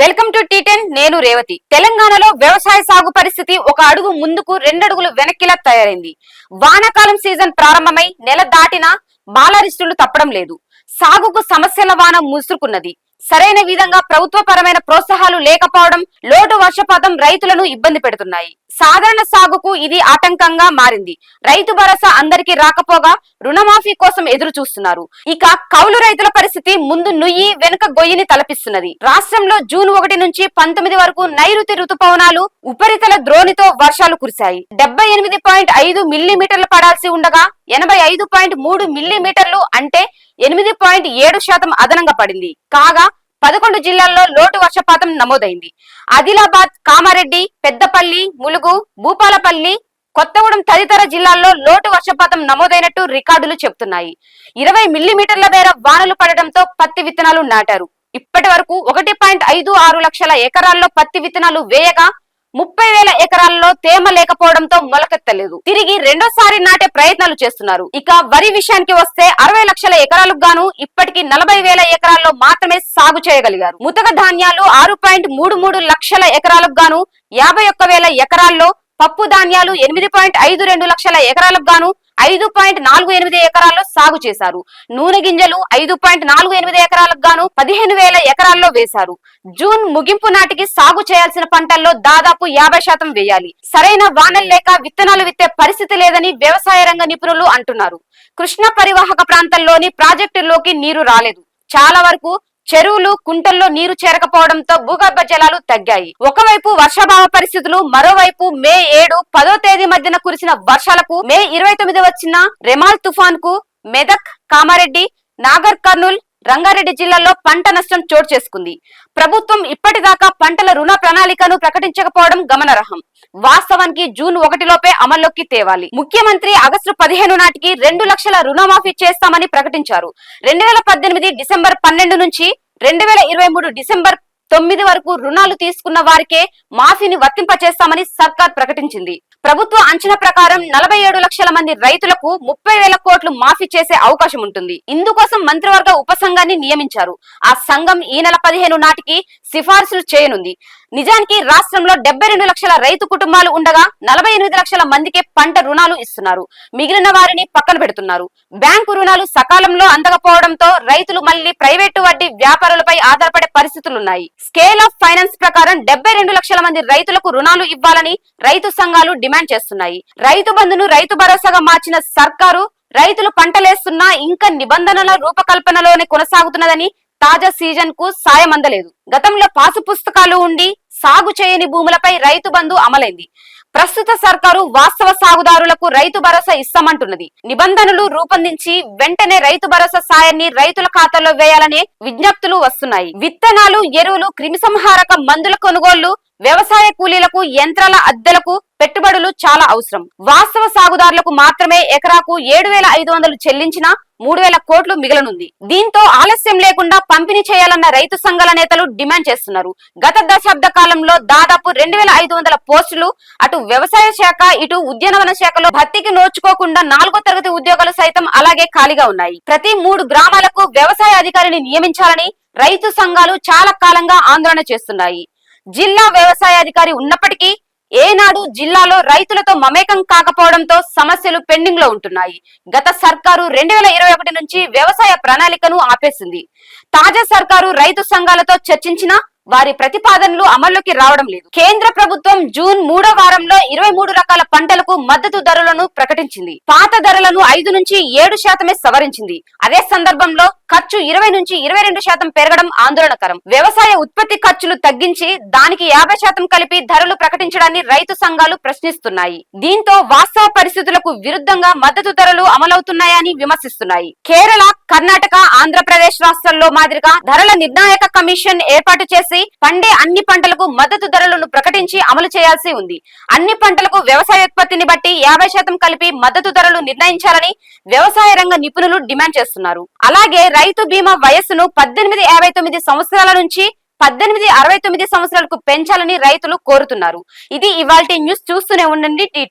Welcome to T10 నేను రేవతి. తెలంగాణలో వ్యవసాయ సాగు పరిస్థితి ఒక అడుగు ముందుకు రెండడుగులు వెనక్కిలా తయారైంది. వానాకాలం సీజన్ ప్రారంభమై నెల దాటినా బాలరిస్టులు తప్పడం లేదు. సాగుకు సమస్యల వాన ముసురుకున్నది. సరైన విధంగా ప్రభుత్వపరమైన ప్రోత్సాహాలు లేకపోవడం లోటు వర్షపాతం రైతులను ఇబ్బంది పెడుతున్నాయి. సాధారణ సాగుకు ఇది ఆటంకంగా మారింది. రైతు భరోసా అందరికీ రాకపోగా రుణమాఫీ కోసం ఎదురు చూస్తున్నారు ఇక కౌలు రైతుల పరిస్థితి ముందు నుయ్యి వెనుక గొయ్యిని తలపిస్తున్నది. రాష్ట్రంలో జూన్ ఒకటి నుంచి పంతొమ్మిది వరకు నైరుతి రుతుపవనాలు ఉపరితల ద్రోణితో వర్షాలు కురిశాయి. డెబ్బై ఎనిమిది పాయింట్ ఐదు మిల్లీమీటర్లు పడాల్సి ఉండగా ఎనభై ఐదు పాయింట్ మూడు మిల్లీమీటర్లు అంటే ఎనిమిది పాయింట్ ఏడు శాతం అదనంగా పడింది. కాగా పదకొండు జిల్లాల్లో లోటు వర్షపాతం నమోదైంది. ఆదిలాబాద్ కామారెడ్డి పెద్దపల్లి ములుగు భూపాలపల్లి కొత్తగూడెం తదితర జిల్లాల్లో లోటు వర్షపాతం నమోదైనట్టు రికార్డులు చెబుతున్నాయి. ఇరవై మిల్లీమీటర్ల మేర వానలు పడడంతో పత్తి విత్తనాలు నాటారు. ఇప్పటి వరకు ఒకటి పాయింట్ ఐదు ఆరు లక్షల ఎకరాల్లో పత్తి విత్తనాలు వేయగా ముప్పై వేల ఎకరాల్లో తేమ లేకపోవడంతో మొలకెత్తలేదు. తిరిగి రెండోసారి నాటే ప్రయత్నాలు చేస్తున్నారు. ఇక వరి విషయానికి వస్తే అరవై లక్షల ఎకరాలకు గాను ఇప్పటికి నలభై వేల ఎకరాల్లో మాత్రమే సాగు చేయగలిగారు. ముతక ధాన్యాలు ఆరు పాయింట్ మూడు మూడు లక్షల ఎకరాలకు గాను యాభై ఒక్క వేల ఎకరాల్లో పప్పు ధాన్యాలు ఎనిమిది పాయింట్ ఐదు రెండు లక్షల ఎకరాలకు గాను ఐదు పాయింట్ నాలుగు ఎనిమిది ఎకరాల్లో సాగు చేశారు. నూనె గింజలు ఐదు పాయింట్ నాలుగు ఎనిమిది ఎకరాలకు గాను పదిహేను వేల ఎకరాల్లో వేశారు. జూన్ ముగింపు నాటికి సాగు చేయాల్సిన పంటల్లో దాదాపు యాభై శాతం వేయాలి. సరైన వానలు లేక విత్తనాలు విత్తే పరిస్థితి లేదని వ్యవసాయ రంగ నిపుణులు అంటున్నారు. కృష్ణ పరివాహక ప్రాంతంలోని ప్రాజెక్టుల్లోకి నీరు రాలేదు. చాలా వరకు చెరువులు కుంటల్లో నీరు చేరకపోవడంతో భూగర్భ జలాలు తగ్గాయి. ఒకవైపు వర్షాభావ పరిస్థితులు మరోవైపు మే ఏడు పదో తేదీ మధ్యన కురిసిన వర్షాలకు మే ఇరవై తొమ్మిది వచ్చిన రెమాల్ తుఫాన్కు మెదక్ కామారెడ్డి నాగర్ కర్నూల్ రంగారెడ్డి జిల్లాలో పంట నష్టం చోటు చేసుకుంది. ప్రభుత్వం ఇప్పటిదాకా పంటల రుణ ప్రణాళికను ప్రకటించకపోవడం గమనార్హం. వాస్తవానికి జూన్ ఒకటిలోపే అమల్లోకి తేవాలి. ముఖ్యమంత్రి ఆగస్టు పదిహేను నాటికి రెండు లక్షల రుణమాఫీ చేస్తామని ప్రకటించారు. రెండు వేల పద్దెనిమిది డిసెంబర్ పన్నెండు నుంచి రెండు వేల ఇరవై మూడు డిసెంబర్ తొమ్మిది వరకు రుణాలు తీసుకున్న వారికే మాఫీని వర్తింపచేస్తామని సర్కార్ ప్రకటించింది. ప్రభుత్వ అంచనా ప్రకారం నలభై ఏడు లక్షల మంది రైతులకు ముప్పై వేల కోట్లు మాఫీ చేసే అవకాశం ఉంటుంది. ఇందుకోసం మంత్రివర్గ ఉపసంఘాన్ని నియమించారు. ఆ సంఘం ఈ నెల పదిహేను నాటికి సిఫార్సులు చేయనుంది. నిజానికి రాష్ట్రంలో డెబ్బై రెండు లక్షల రైతు కుటుంబాలు ఉండగా నలభై ఎనిమిది లక్షల మందికే పంట రుణాలు ఇస్తున్నారు. మిగిలిన వారిని పక్కన పెడుతున్నారు. బ్యాంకు రుణాలు సకాలంలో అందకపోవడంతో రైతులు మళ్ళీ ప్రైవేటు వడ్డీ వ్యాపారులపై ఆధారపడే పరిస్థితులున్నాయి. స్కేల్ ఆఫ్ ఫైనాన్స్ ప్రకారం డెబ్బై రెండు లక్షల మంది రైతులకు రుణాలు ఇవ్వాలని రైతు సంఘాలు డిమాండ్ చేస్తున్నాయి. రైతు బంధును రైతు భరోసాగా మార్చిన సర్కారు రైతులు పంటలేస్తున్నా ఇంకా నిబంధనల రూపకల్పనలోనే కొనసాగుతున్నదని తాజా సీజన్కు సాయం అందలేదు గతంలో పాసు పుస్తకాలు ఉండి సాగు చేయని భూములపై రైతు బంధు అమలైంది. ప్రస్తుత సర్కారు వాస్తవ సాగుదారులకు రైతు భరోసా ఇస్తామంటున్నది. నిబంధనలు రూపొందించి వెంటనే రైతు భరోసా సాయాన్ని రైతుల ఖాతాలో వేయాలనే విజ్ఞప్తులు వస్తున్నాయి. విత్తనాలు ఎరువులు క్రిమిసంహారక మందుల కొనుగోళ్ళు వ్యవసాయ కూలీలకు యంత్రాల అద్దెలకు పెట్టుబడులు చాలా అవసరం. వాస్తవ సాగుదారులకు మాత్రమే ఎకరాకు ఏడు వేల ఐదు వందలు చెల్లించిన మూడు వేల కోట్లు మిగలనుంది. దీంతో ఆలస్యం లేకుండా పంపిణీ చేయాలన్న రైతు సంఘాల నేతలు డిమాండ్ చేస్తున్నారు. గత దశాబ్ద కాలంలో దాదాపు రెండు వేల ఐదు వందల పోస్టులు అటు వ్యవసాయ శాఖ ఇటు ఉద్యానవన శాఖలో భర్తీకి నోచుకోకుండా నాలుగో తరగతి ఉద్యోగాలు సైతం అలాగే ఖాళీగా ఉన్నాయి. ప్రతి మూడు గ్రామాలకు వ్యవసాయ అధికారిని నియమించాలని రైతు సంఘాలు చాలా కాలంగా ఆందోళన చేస్తున్నాయి. జిల్లా వ్యవసాయ అధికారి ఉన్నప్పటికీ ఏనాడు జిల్లాలో రైతులతో మమేకం కాకపోవడంతో సమస్యలు పెండింగ్లో ఉంటున్నాయి. గత సర్కారు రెండు వేల ఇరవై ఒకటి నుంచి వ్యవసాయ ప్రణాళికను ఆపేసింది. తాజా సర్కారు రైతు సంఘాలతో చర్చించినా వారి ప్రతిపాదనలు అమల్లోకి రావడం లేదు. కేంద్ర ప్రభుత్వం జూన్ మూడో వారంలో ఇరవై మూడు రకాల పంటలకు మద్దతు ధరలను ప్రకటించింది. పాత ధరలను ఐదు నుంచి ఏడు శాతమే సవరించింది. అదే సందర్భంలో ఖర్చు ఇరవై నుంచి ఇరవై రెండు శాతం పెరగడం ఆందోళనకరం. వ్యవసాయ ఉత్పత్తి ఖర్చులు తగ్గించి దానికి యాభై శాతం కలిపి ధరలు ప్రకటించడాన్ని రైతు సంఘాలు ప్రశ్నిస్తున్నాయి. దీంతో వాస్తవ పరిస్థితులకు విరుద్ధంగా మద్దతు ధరలు అమలవుతున్నాయని విమర్శిస్తున్నాయి. కేరళ కర్ణాటక ఆంధ్రప్రదేశ్ రాష్ట్రాల్లో మాదిరిగా ధరల నిర్ణాయక కమిషన్ ఏర్పాటు చేసి పండే అన్ని పంటలకు మద్దతు ధరలను ప్రకటించి అమలు చేయాల్సి ఉంది. అన్ని పంటలకు వ్యవసాయ ఉత్పత్తిని బట్టి యాభై శాతం కలిపి మద్దతు ధరలు నిర్ణయించాలని వ్యవసాయ రంగ నిపుణులు డిమాండ్ చేస్తున్నారు. అలాగే రైతు బీమా వయస్సును పద్దెనిమిది యాభై తొమ్మిది సంవత్సరాల నుంచి పద్దెనిమిది అరవై తొమ్మిది సంవత్సరాలకు పెంచాలని రైతులు కోరుతున్నారు. ఇది ఇవాల్టి న్యూస్ చూస్తూనే ఉండండి టీ